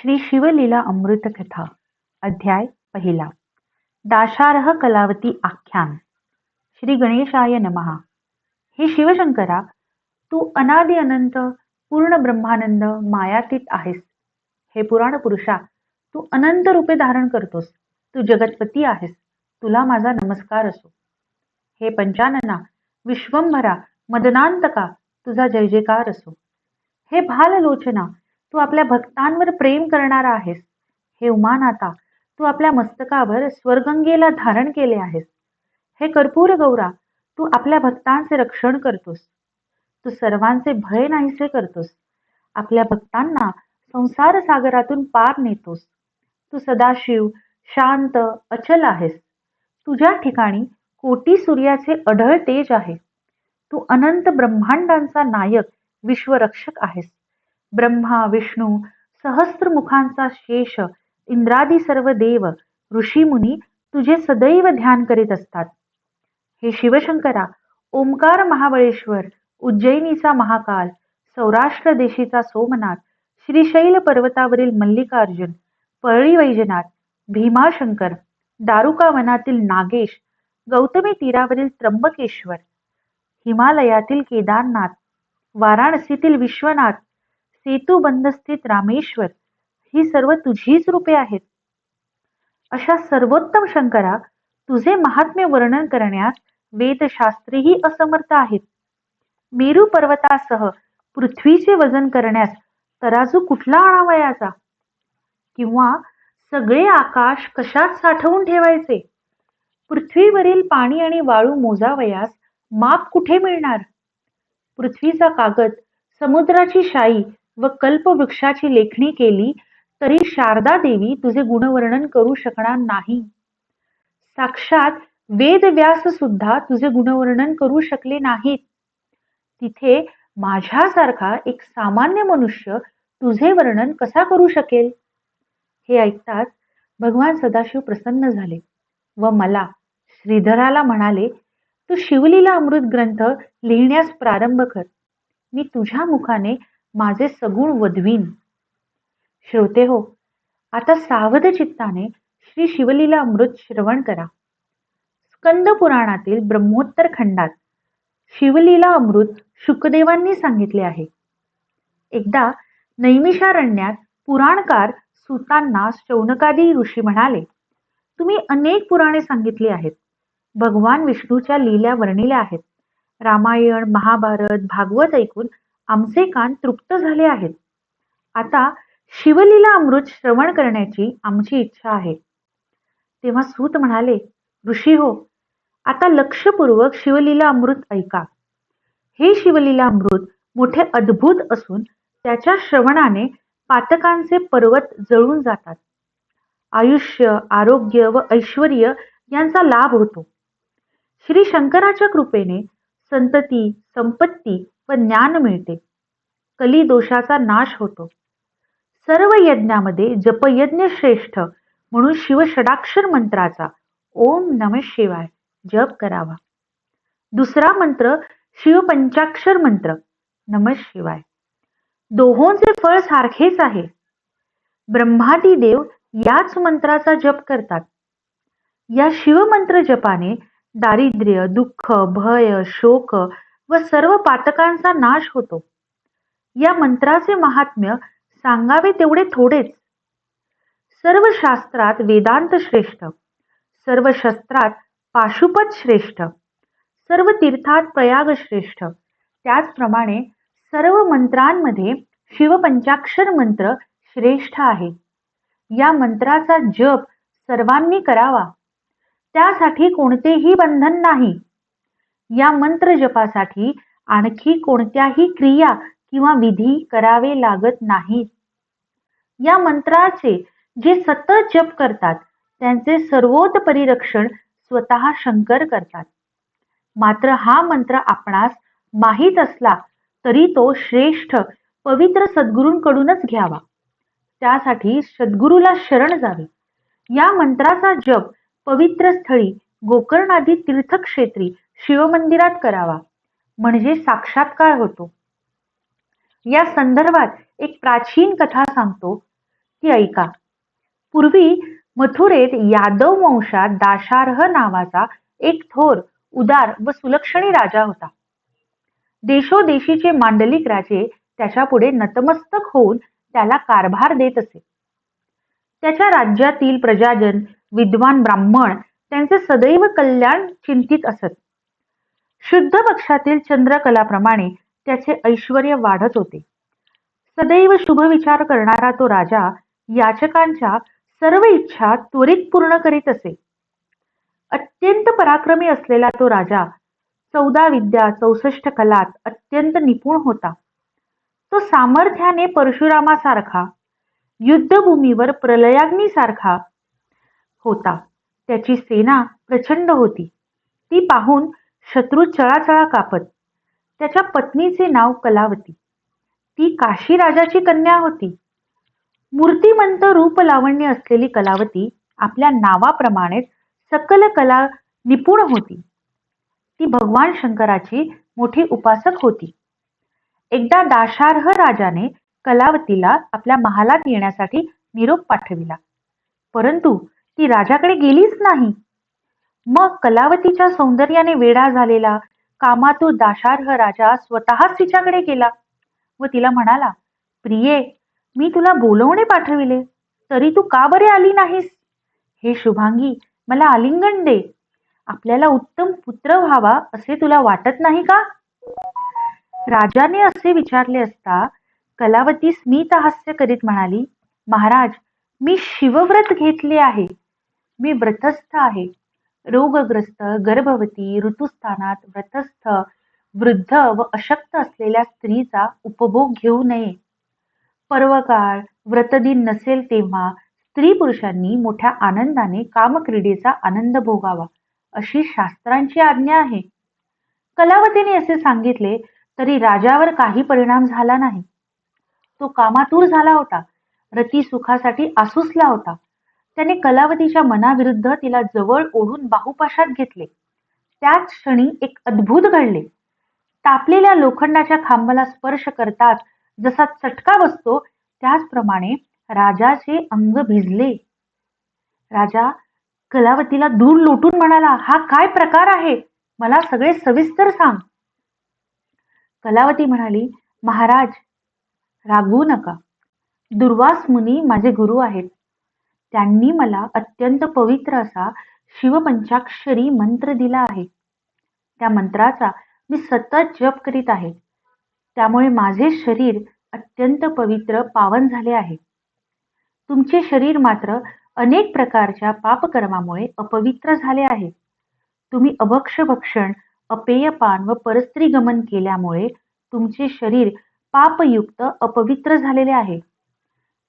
श्री शिवलीला अमृत कथा अध्याय पहिला. दाशारह कलावती आख्यान. श्री गणेशाय नमहा हे शिवशंकरा तू अनादि अनंत पूर्ण ब्रह्मानंद मायातीत आहेस. हे पुराण पुरुषा तू अनंत रूपे धारण करतोस. तू जगतपती आहेस. तुला माझा नमस्कार असो. हे पंचानना विश्वंभरा मदनांतका तुझा जय जयकार असो. हे भाललोचना तू आपल्या भक्तांवर प्रेम करणारा आहेस. हे उमानाथा तू आपल्या मस्तकावर स्वर्गंगेला धारण केले आहेस. हे कर्पूर गौरा तू आपल्या भक्तांचे रक्षण करतोस. तू सर्वांचे भय नाहीसे करतोस. आपल्या भक्तांना संसार सागरातून पार नेतोस. तू सदाशिव शांत अचल आहेस. तुझ्या ठिकाणी कोटी सूर्याचे अढळ तेज आहे. तू अनंत ब्रह्मांडांचा नायक विश्वरक्षक आहेस. ब्रह्मा विष्णू सहस्त्र मुखांचा शेष इंद्रादी सर्व देव ऋषीमुनी तुझे सदैव ध्यान करीत असतात. हे शिवशंकरा ओंकार महाबळेश्वर उज्जैनीचा महाकाल सौराष्ट्र देशीचा सोमनाथ श्रीशैल पर्वतावरील मल्लिकार्जुन परळी वैजनाथ भीमाशंकर दारुका वनातील नागेश गौतमी तीरावरील त्र्यंबकेश्वर हिमालयातील केदारनाथ वाराणसीतील विश्वनाथ सेतुबंधस्थित रामेश्वर ही सर्व तुझीच रूपे आहेत. अशा सर्वोत्तम शंकरा तुझे महात्म्य वर्णन करण्यात वेदशास्त्रीही असमर्थ आहेत. मेरू पर्वतासह पृथ्वीचे वजन करण्यास तराजू कुठला आणावयाचा किंवा सगळे आकाश कशात साठवून ठेवायचे? पृथ्वीवरील पाणी आणि वाळू मोजावयास माप कुठे मिळणार? पृथ्वीचा कागद समुद्राची शाई व कल्पवृक्षाची लेखणी केली तरी शारदा देवी तुझे गुणवर्णन करू शकणार नाही. साक्षात वेदव्यास सुद्धा तुझे गुणवर्णन करू शकले नाहीत. तिथे माझ्यासारखा एक सामान्य मनुष्य तुझे वर्णन कसा करू शकेल? हे ऐकताच भगवान सदाशिव प्रसन्न झाले व मला श्रीधराला म्हणाले तू शिवलीला अमृत ग्रंथ लिहिण्यास प्रारंभ कर. मी तुझ्या मुखाने माझे सगुण वधवीन. श्रोते हो आता सावध चित्ताने श्री शिवलीला अमृत श्रवण करा. स्कंद पुराणातील ब्रह्मोत्तर खंडात शिवलीला अमृत शुकदेवांनी सांगितले आहे. एकदा नैमिषारण्यात पुराणकार सुतांना शौनकादी ऋषी म्हणाले तुम्ही अनेक पुराणे सांगितली आहेत. भगवान विष्णूच्या लीला वर्णिल्या आहेत. रामायण महाभारत भागवत ऐकून आमचे कान तृप्त झाले आहेत. आता शिवलीला अमृत श्रवण करण्याची आमची इच्छा आहे. तेव्हा सूत म्हणाले ऋषी हो आता लक्षपूर्वक शिवलीला अमृत ऐका. हे शिवलीला अमृत मोठे अद्भुत असून त्याच्या श्रवणाने पातकांचे पर्वत जळून जातात. आयुष्य आरोग्य व ऐश्वर यांचा लाभ होतो. श्री शंकराच्या कृपेने संतती संपत्ती व ज्ञान मिळते. कली दोषाचा नाश होतो. सर्व यज्ञामध्ये जपयज्ञ श्रेष्ठ म्हणून शिवषडाक्षर मंत्राचा ओम नम शिवाय जप करावा. दुसरा मंत्र शिवपंचाक्षर मंत्र नम शिवाय. दोहोंचे फळ सारखेच आहे. ब्रह्मादी देव याच मंत्राचा जप करतात. या शिवमंत्र जपाने दारिद्र्य दुःख भय शोक व सर्व पातकांचा नाश होतो. या मंत्राचे महात्म्य सांगावे तेवढे थोडेच. सर्व शास्त्रात वेदांत श्रेष्ठ. सर्व शस्त्रात पाशुपत श्रेष्ठ. सर्व तीर्थात प्रयाग श्रेष्ठ. त्याचप्रमाणे सर्व मंत्रांमध्ये शिवपंचाक्षर मंत्र श्रेष्ठ आहे. या मंत्राचा जप सर्वांनी करावा. त्यासाठी कोणतेही बंधन नाही. या मंत्र जपासाठी आणखी कोणत्याही क्रिया किंवा विधी करावे लागत नाहीत. या मंत्राचे जे सतत जप करतात त्यांचे सर्वोतपरी रक्षण स्वतः शंकर करतात. मात्र हा मंत्र आपणास माहीत असला तरी तो श्रेष्ठ पवित्र सद्गुरूंकडूनच घ्यावा. त्यासाठी सद्गुरूला शरण जावे. या मंत्राचा जप पवित्र स्थळी गोकर्णादी तीर्थक्षेत्री शिवमंदिरात करावा. म्हणजे साक्षात्कार होतो. या संदर्भात एक प्राचीन कथा सांगतो. ती ऐका. पूर्वी मथुरेत यादव वंशात दाशार्ह नावाचा एक थोर उदार व सुलक्षणी राजा होता. देशोदेशीचे मांडलिक राजे त्याच्यापुढे नतमस्तक होऊन त्याला कारभार देत असे. त्याच्या राज्यातील प्रजाजन विद्वान ब्राह्मण त्यांचे सदैव कल्याण चिंतित असत. शुद्ध पक्षातील चंद्रकलाप्रमाणे त्याचे ऐश्वर वाढत होते. सदैव शुभ विचार करणारा तो राजा याचकांच्या सर्व इच्छा त्वरित पूर्ण करीत असे. अत्यंत पराक्रमी असलेला तो राजा चौदा विद्या चौसष्ट कलात अत्यंत निपुण होता. तो सामर्थ्याने परशुरामासारखा युद्धभूमीवर प्रलयाग्नीसारखा होता. त्याची सेना प्रचंड होती. ती पाहून शत्रू चळाचळा कापत. त्याच्या पत्नीचे नाव कलावती. ती काशी राजाची कन्या होती. मूर्तिमंत रूप लावण्य असलेली कलावती आपल्या नावाप्रमाणेच सकल कला निपुण होती. ती भगवान शंकराची मोठी उपासक होती. एकदा दाशार्ह राजाने कलावतीला आपल्या महालात येण्यासाठी निरोप पाठविला. परंतु ती राजाकडे गेलीच नाही. मग कलावतीच्या सौंदर्याने वेडा झालेला कामातूर दाशार्ह राजा स्वतःच तिच्याकडे गेला व तिला म्हणाला प्रिये मी तुला बोलवणे पाठविले तरी तू का बरे आली नाहीस? हे शुभांगी मला आलिंगन दे. आपल्याला उत्तम पुत्र व्हावा असे तुला वाटत नाही का? राजाने असे विचारले असता कलावती स्मित हास्य करीत म्हणाली महाराज मी शिवव्रत घेतले आहे. मी व्रतस्थ आहे. रोगग्रस्त गर्भवती ऋतुस्थानात व्रतस्थ वृद्ध व अशक्त असलेल्या स्त्रीचा उपभोग घेऊ नये. पर्वकाळ व्रतदिन नसेल तेव्हा स्त्री पुरुषांनी मोठ्या आनंदाने कामक्रीडेचा आनंद भोगावा अशी शास्त्रांची आज्ञा आहे. कलावतीने असे सांगितले तरी राजावर काही परिणाम झाला नाही. तो कामातूर झाला होता. रती सुखासाठी आसुसला होता. त्याने कलावतीच्या मनाविरुद्ध तिला जवळ ओढून बाहुपाशात घेतले. त्याच क्षणी एक अद्भुत घडले. तापलेल्या लोखंडाच्या खांबाला स्पर्श करताच जसा चटका बसतो त्याचप्रमाणे राजाचे अंग भिजले. राजा कलावतीला दूर लोटून म्हणाला हा काय प्रकार आहे? मला सगळे सविस्तर सांग. कलावती म्हणाली महाराज रागवू नका. दुर्वास मुनी माझे गुरु आहेत. त्यांनी मला अत्यंत पवित्र असा शिवपंचाक्षरी मंत्र दिला आहे. त्या मंत्राचा मी सतत जप करीत आहे. त्यामुळे माझे शरीर अत्यंत पवित्र पावन झाले आहे. तुमचे शरीर मात्र अनेक प्रकारच्या पापकर्मामुळे अपवित्र झाले आहे. तुम्ही अभक्ष भक्षण अपेयपान व परस्त्री गमन केल्यामुळे तुमचे शरीर पापयुक्त अपवित्र झालेले आहे.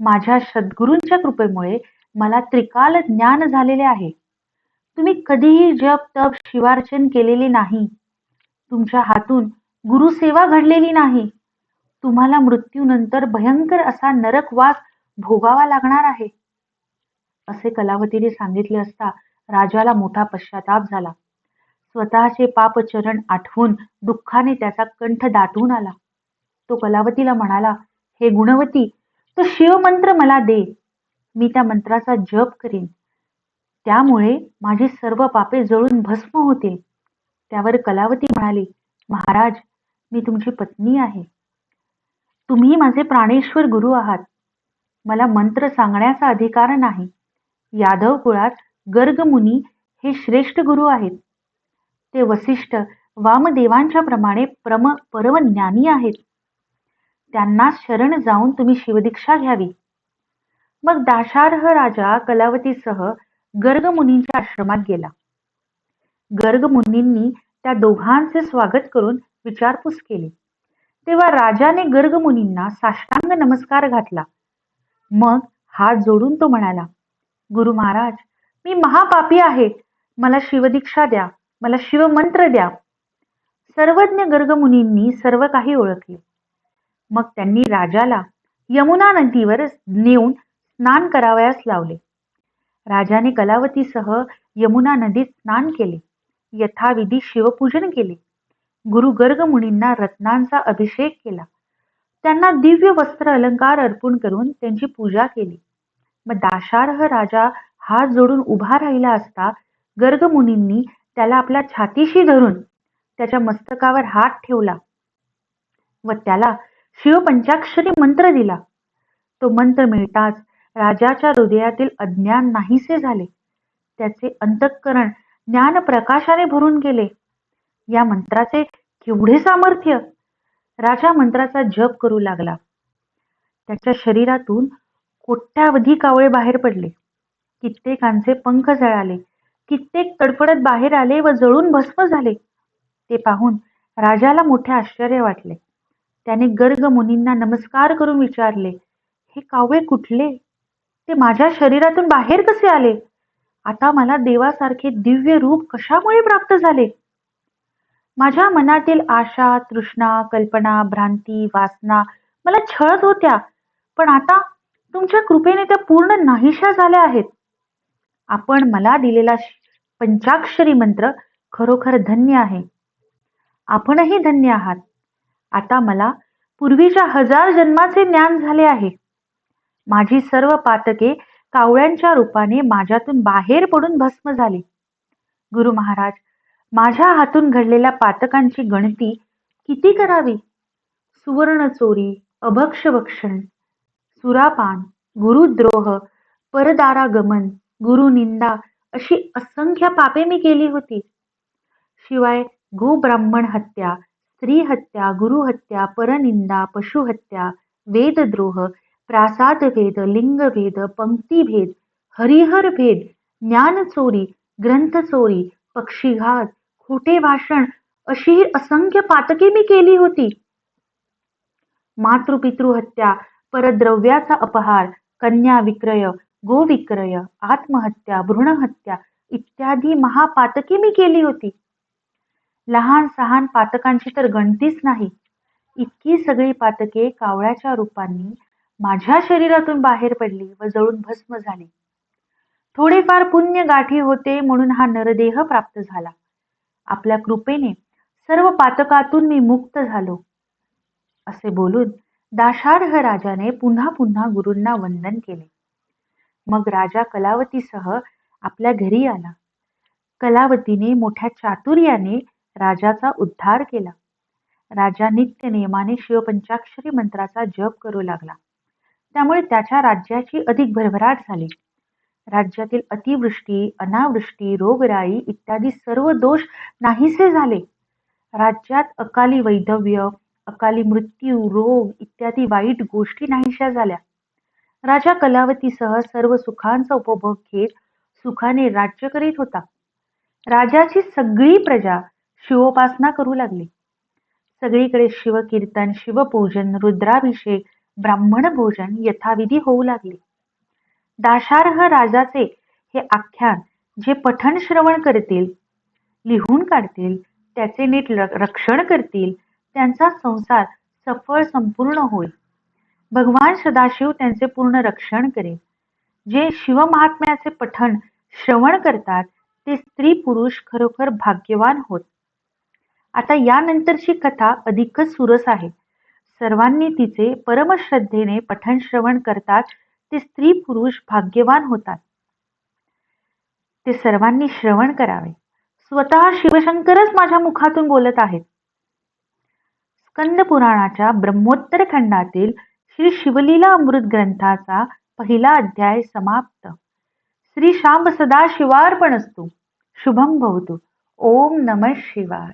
माझ्या सद्गुरूंच्या कृपेमुळे मला त्रिकाल ज्ञान झालेले आहे. तुम्ही कधीही जप तप शिवार्चन केलेले नाही. तुमच्या हातून गुरुसेवा घडलेली नाही. तुम्हाला मृत्यूनंतर भयंकर असा नरकवास भोगावा लागणार आहे. असे कलावतीने सांगितले असता राजाला मोठा पश्चाताप झाला. स्वतःचे पापचरण आठवून दुःखाने त्याचा कंठ दाटून आला. तो कलावतीला म्हणाला हे गुणवती तो शिवमंत्र मला दे. मी त्या मंत्राचा जप करीन. त्यामुळे माझी सर्व पापे जळून भस्म होतील. त्यावर कलावती म्हणाली महाराज मी तुमची पत्नी आहे. तुम्ही माझे प्राणेश्वर गुरु आहात. मला मंत्र सांगण्याचा अधिकार नाही. यादव कुळात गर्गमुनी हे श्रेष्ठ गुरु आहेत. ते वसिष्ठ वामदेवांच्या प्रमाणे प्रम परम ज्ञानी आहेत. त्यांना शरण जाऊन तुम्ही शिवदीक्षा घ्यावी. मग दाशार्ह राजा कलावतीसह गर्गमुनींच्या आश्रमात गेला. गर्गमुनींनी त्या दोघांचे स्वागत करून विचारपूस केली. तेव्हा राजाने गर्गमुनींना साष्टांग नमस्कार घातला. मग हात जोडून तो म्हणाला गुरु महाराज मी महापापी आहे. मला शिवदीक्षा द्या. मला शिवमंत्र द्या. सर्वज्ञ गर्गमुनींनी सर्व काही ओळखले. मग त्यांनी राजाला यमुना नदीवर नेऊन स्नान करावयास लावले. राजाने कलावतीसह यमुना नदीत स्नान केले. यथाविधी शिवपूजन केले. गुरु गर्ग मुनींना रत्नांचा अभिषेक केला. त्यांना दिव्य वस्त्र अलंकार अर्पण करून त्यांची पूजा केली. मग दाशार्ह राजा हात जोडून उभा राहिला असता गर्गमुनींनी त्याला आपल्या छातीशी धरून त्याच्या मस्तकावर हात ठेवला व त्याला शिवपंचाक्षरी मंत्र दिला. तो मंत्र मिळताच राजाच्या हृदयातील अज्ञान नाहीसे झाले. त्याचे अंतःकरण ज्ञान प्रकाशाने भरून गेले. या मंत्राचे केवढे सामर्थ्य! राजा मंत्राचा जप करू लागला. त्याच्या शरीरातून कोट्यावधी कावळे बाहेर पडले. कित्येकांचे पंख जळाले. कित्येक तडफडत बाहेर आले व जळून भस्म झाले. ते पाहून राजाला मोठे आश्चर्य वाटले. त्याने गर्ग मुनींना नमस्कार करून विचारले हे कावळे कुठले? ते माझ्या शरीरातून बाहेर कसे आले? आता मला देवासारखे दिव्य रूप कशामुळे प्राप्त झाले? माझ्या मनातील आशा तृष्णा कल्पना भ्रांती वासना मला छळत होत्या पण आता तुमच्या कृपेने त्या पूर्ण नाहीशा झाल्या आहेत. आपण मला दिलेला पंचाक्षरी मंत्र खरोखर धन्य आहे. आपणही धन्य आहात. आता मला पूर्वीच्या हजार जन्माचे ज्ञान झाले आहे. माझी सर्व पातके कावळ्यांच्या रूपाने माझ्यातून बाहेर पडून भस्म झाली. गुरु महाराज माझ्या हातून घडलेल्या पातकांची गणती किती करावी? सुवर्ण चोरी अभक्ष भक्षण सुरापान गुरुद्रोह परदारागमन गुरुनिंदा अशी असंख्य पापे मी केली होती. शिवाय गोब्राह्मण हत्या स्त्री हत्या गुरुहत्या परनिंदा पशुहत्या वेदद्रोह प्रासादभेद लिंगभेद पंक्तीभेद हरिहर भेद ज्ञानचोरी ग्रंथचोरी पक्षीघात खोटे भाषण अशी असंख्य पातके मी केली होती. मातृपितृ हत्या परद्रव्याचा अपहार कन्या विक्रय गोविक्रय आत्महत्या भ्रूणहत्या इत्यादी महापातके मी केली होती. लहान सहान पातकांची तर गणतीच नाही. इतकी सगळी पातके कावळ्याच्या रूपांनी माझ्या शरीरातून बाहेर पडली व जळून भस्म झाली. थोडेफार पुण्य गाठी होते म्हणून हा नरदेह प्राप्त झाला. आपल्या कृपेने सर्व पातकातून मी मुक्त झालो. असे बोलून दाशार्ह राजाने पुन्हा पुन्हा गुरूंना वंदन केले. मग राजा कलावतीसह आपल्या घरी आला. कलावतीने मोठ्या चातुर्याने राजाचा उद्धार केला. राजा नित्य नियमाने शिवपंचाक्षरी मंत्राचा जप करू लागला. त्यामुळे त्याच्या राज्याची अधिक भरभराट झाली. राज्यातील अतिवृष्टी अनावृष्टी रोगराई इत्यादी सर्व दोष नाहीसे झाले. राज्यात अकाली वैधव्य अकाली मृत्यू रोग इत्यादी वाईट गोष्टी नाहीशा झाल्या. राजा कलावतीसह सर्व सुखांचा उपभोग घेत सुखाने राज्य करीत होता. राजाची सगळी प्रजा शिवोपासना करू लागली. सगळीकडे शिवकीर्तन शिवपूजन रुद्राभिषेक ब्राह्मण भोजन यथाविधी होऊ लागले. दाशार्ह राजाचे हे आख्यान जे पठण श्रवण करतील लिहून काढतील त्याचे नीट रक्षण करतील त्यांचा संसार सफळ संपूर्ण होईल. भगवान सदाशिव त्यांचे पूर्ण रक्षण करेल. जे शिवमहात्म्याचे पठण श्रवण करतात ते स्त्री पुरुष खरोखर भाग्यवान होत. आता यानंतरची कथा अधिकच सुरस आहे. सर्वांनी तिचे परमश्रद्धेने पठण श्रवण करतात. ते स्त्री पुरुष भाग्यवान होतात. ते सर्वांनी श्रवण करावे. स्वतः शिवशंकरच माझ्या मुखातून बोलत आहेत. स्कंद पुराणाच्या ब्रह्मोत्तर खंडातील श्री शिवलीला अमृत ग्रंथाचा पहिला अध्याय समाप्त. श्री श्याम सदा शिवार्पण असतो शुभम भवतो. ओम नम शिवाय.